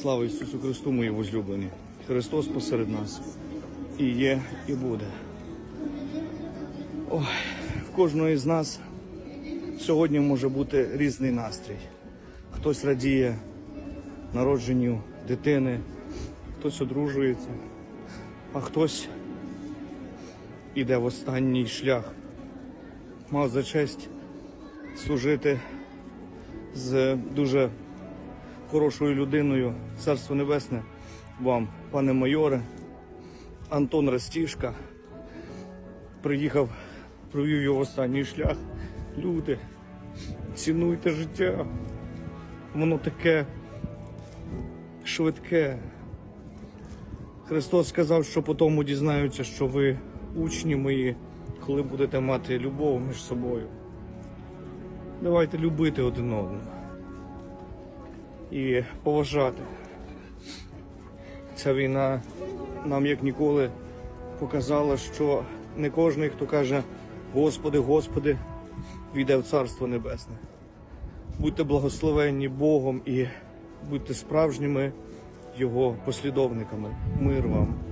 Слава Ісусу Христу, мої возлюблені! Христос посеред нас і є, і буде. Ой, в кожного із нас сьогодні може бути різний настрій. Хтось радіє народженню дитини, хтось одружується, а хтось іде в останній шлях. Мав за честь служити з дуже хорошою людиною, Царство Небесне вам, пане майоре, Антон Растішка. Приїхав, провів його останній шлях. Люди, цінуйте життя. Воно таке швидке. Христос сказав, що по тому дізнаються, що ви учні мої, коли будете мати любов між собою. Давайте любити один одного і поважати. Ця війна нам як ніколи показала, що не кожен, хто каже Господи, Господи, війде в Царство Небесне. Будьте благословенні Богом і будьте справжніми Його послідовниками. Мир вам.